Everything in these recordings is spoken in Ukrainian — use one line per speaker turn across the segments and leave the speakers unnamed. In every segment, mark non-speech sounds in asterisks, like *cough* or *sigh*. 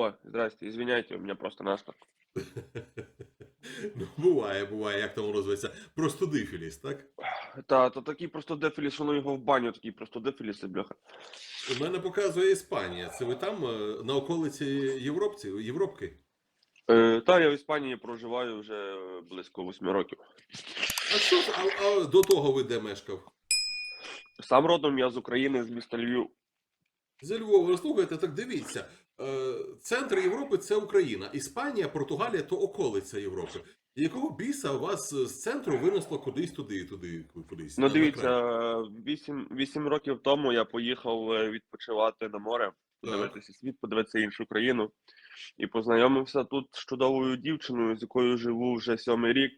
О, здрасте, извиняйте, у меня просто насморк. *laughs*
Ну, буває, буває, як там воно. Просто дифіліс, так?
Та, то такий просто дефіліс, воно його в баню, такий просто дефіліс, бляха.
У мене показує Іспанія. Це ви там е, на околиці Європці, Європки?
Е, та, я в Іспанії проживаю вже е, близько восьми років.
А що ж, а, а до того ви де мешкав?
Сам родом я з України, з міста Львів.
Зі Львова, слухайте, так дивіться. Е, Центр Європи це Україна. Іспанія, Португалія то околиця Європи. Якого біса вас з центру винесло кудись туди, туди, кудись?
Ну, дивіться,
край?
вісім, вісім років тому я поїхав е, відпочивати на море, подивитися світ, подивитися іншу країну. І познайомився тут з чудовою дівчиною, з якою живу вже сьомий рік,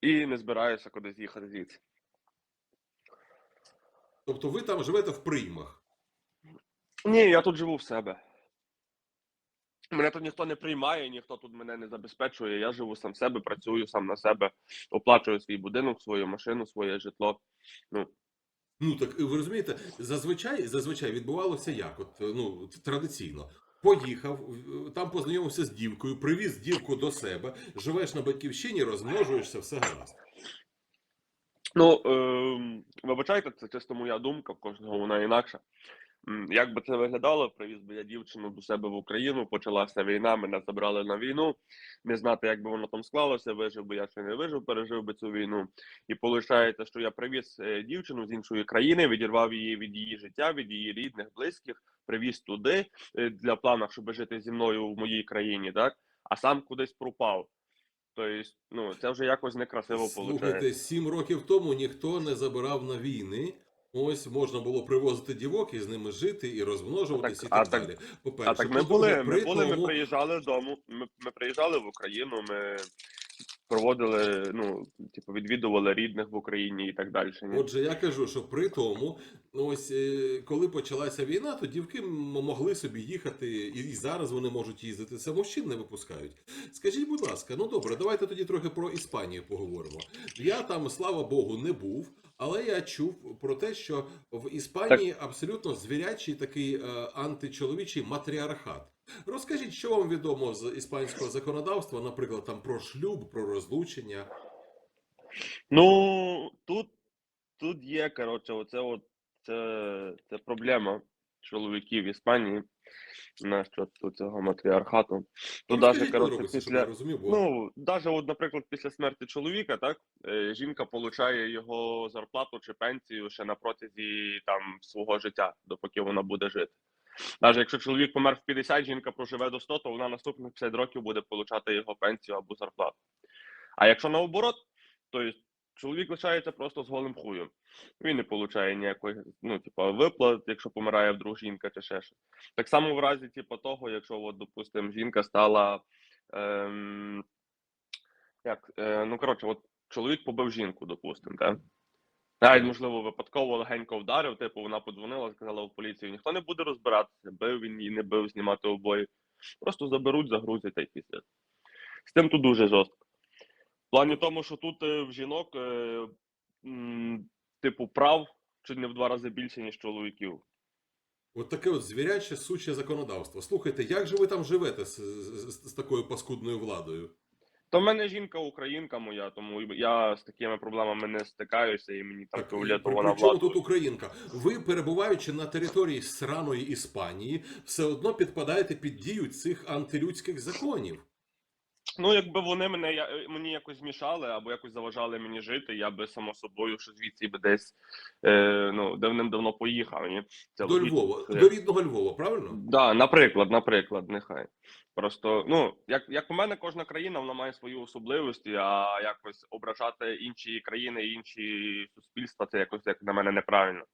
і не збираюся кудись їхати звідси.
Тобто ви там живете в приймах.
Ні, я тут живу в себе. Мене тут ніхто не приймає, ніхто тут мене не забезпечує. Я живу сам себе, працюю сам на себе, оплачую свій будинок, свою машину, своє житло. Ну,
Ну так ви розумієте, зазвичай зазвичай відбувалося як? От ну традиційно. Поїхав, там познайомився з дівкою, привіз дівку до себе, живеш на батьківщині, розмножуєшся, все гаразд.
ну ем, вибачайте, це чисто моя думка, в кожного вона інакша. Як би це виглядало, привіз би я дівчину до себе в Україну, почалася війна, мене забрали на війну. Не знати, як би воно там склалося, вижив би я чи не вижив, пережив би цю війну. І виходить, що я привіз е, дівчину з іншої країни, відірвав її від її життя, від її рідних, близьких, привіз туди е, для плану, щоб жити зі мною в моїй країні, так? А сам кудись пропав. Тобто, ну, це вже якось некрасиво виходить.
Слухайте, сім років тому ніхто не забирав на війни. Ось можна було привозити дівок і з ними жити і розмножуватися
так,
і
так-
так, далі. По-перше,
А так ми були, ми були, ми приїжджали дому. Ми, ми приїжджали в Україну, ми проводили, ну, типу, відвідували рідних в Україні і так далі. Ні?
Отже, я кажу, що при тому, ну, ось е, коли почалася війна, то дівки могли собі їхати, і зараз вони можуть їздити. Це мужчин не випускають. Скажіть, будь ласка, ну добре, давайте тоді трохи про Іспанію поговоримо. Я там, слава Богу, не був, але я чув про те, що в Іспанії абсолютно звірячий такий е, античоловічий матріархат. Розкажіть, що вам відомо з іспанського законодавства, наприклад, там про шлюб, про розлучення.
Ну, тут, тут є, коротше, оце от, це, це проблема чоловіків в Іспанії насчет цього матріархату. Тут даже, коротше,
подробиці,
після,
розумів, бо
Ну, навіть, от, наприклад, після смерті чоловіка, так, е, жінка получає його зарплату чи пенсію ще на протязі там свого життя, допоки вона буде жити. Навіть якщо чоловік помер в 50, жінка проживе до 100, то вона наступних 50 років буде получати його пенсію або зарплату. А якщо наоборот, то чоловік лишається просто з голим хуєм. Він не получає ніякої, ну, типу, виплат, якщо помирає вдруг жінка чи ще щось. Так само в разі, типу, того, якщо, от, допустимо, жінка стала. Ем, як, е, ну, коротше, от чоловік побив жінку, допустимо? Навіть, можливо, випадково легенько вдарив, типу, вона подзвонила, сказала в поліцію, ніхто не буде розбиратися, бив він її, не бив, знімати обої. Просто заберуть, загрузять та й після. З тим тут дуже жорстко. В плані тому, що тут е, в жінок, е, типу, прав чуть не в два рази більше, ніж чоловіків.
От таке от звіряче суче законодавство. Слухайте, як же ви там живете з, з, з такою паскудною владою?
То в мене жінка українка моя, тому я з такими проблемами не стикаюся, і мені там
Так, при,
вона
чому тут українка? Ви, перебуваючи на території сраної Іспанії, все одно підпадаєте під дію цих антилюдських законів.
Ну, якби вони мене я, е, мені якось змішали або якось заважали мені жити, я би само собою, що звідси би десь е, ну, давним-давно поїхав. Ні? Це
До
логічно,
Львова, до рідного Львова, правильно?
Да, наприклад, наприклад, нехай. Просто, ну, як, як по мене, кожна країна вона має свої особливості, а якось ображати інші країни, інші суспільства, це якось як на мене неправильно.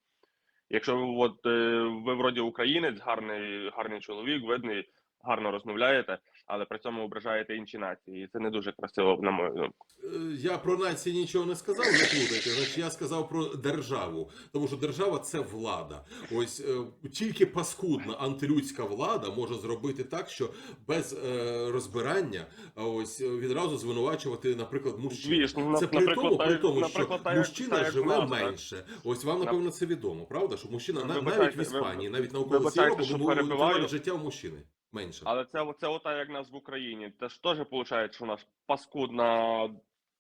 Якщо от, е, ви вроді українець, гарний, гарний чоловік, видний, гарно розмовляєте, але при цьому ображаєте інші нації. І це не дуже красиво, на мою думку.
Е, Я про нації нічого не сказав, не плутайте. Значить, я сказав про державу, тому що держава це влада. Ось е, тільки паскудна антилюдська влада може зробити так, що без е, розбирання ось відразу звинувачувати, наприклад, мужчин. Це при тому, при тому, що мужчина
в
живе менше. Ось вам напевно це відомо, правда? Що мужчина навіть в Іспанії, навіть на околиці
вибачайте,
Європи,
що
тому
перебиваю.
тривалість життя у мужчини Менше.
Але це, це ота, як нас в Україні. Це ж теж виходить, що у нас паскудна,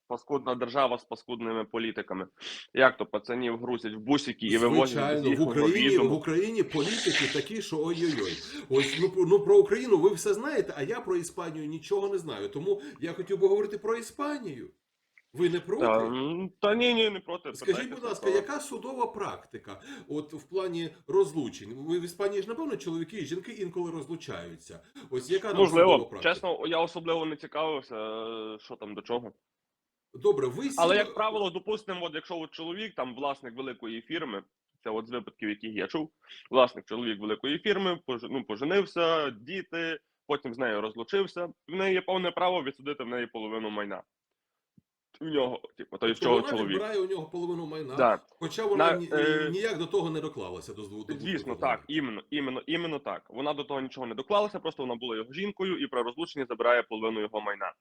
паскудна держава з паскудними політиками. Як то пацанів грузять в бусики і вивозять
Звичайно, в Україні, в? Україні політики такі, що ой-ой-ой. Ось ну, про- ну про Україну ви все знаєте, а я про Іспанію нічого не знаю. Тому я хотів би говорити про Іспанію. Ви не проти?
Та, та ні, ні, не проти.
Скажіть,
Питайте,
будь ласка, яка судова практика? От в плані розлучень? Ви в Іспанії ж напевно чоловіки і жінки інколи розлучаються. Ось яка там судова
Можливо,
практика?
чесно, я особливо не цікавився, е, що там до чого.
Добре, ви
Але як правило, допустимо, от якщо от чоловік, там власник великої фірми, це от з випадків, яких я чув, власник чоловік великої фірми, ну, поженився, діти, потім з нею розлучився. В неї є повне право відсудити в неї половину майна. В нього, типу, той в
Тобто
чого
вона
чоловік.
відбирає у нього половину майна,
Да.
хоча вона
На-
ні-
е,
ніяк до того не доклалася до зву- до
Звісно, так, іменно, іменно, іменно так. Вона до того нічого не доклалася, просто вона була його жінкою і при розлученні забирає половину його майна.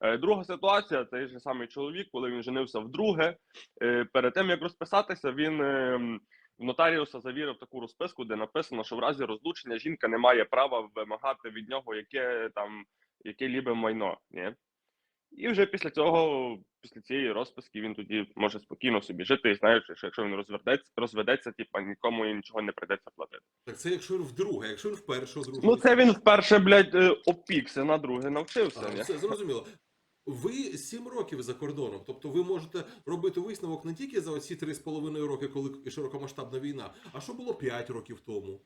Е, Друга ситуація, цей же самий чоловік, коли він женився вдруге, е, перед тим як розписатися, він е, м, в нотаріуса завірив таку розписку, де написано, що в разі розлучення жінка не має права вимагати від нього яке там яке лібе майно. Ні? І вже після цього, після цієї розписки, він тоді може спокійно собі жити і знаючи, що якщо він розведеться, розведеться, типа нікому і нічого не прийдеться платити.
Так це якщо він вдруге, якщо він вперше одружився.
Ну це він вперше, блядь, е, опікся, на друге навчився.
А, все зрозуміло. Ви сім років за кордоном, тобто ви можете робити висновок не тільки за оці три з половиною роки, коли широкомасштабна війна, а що було п'ять років тому.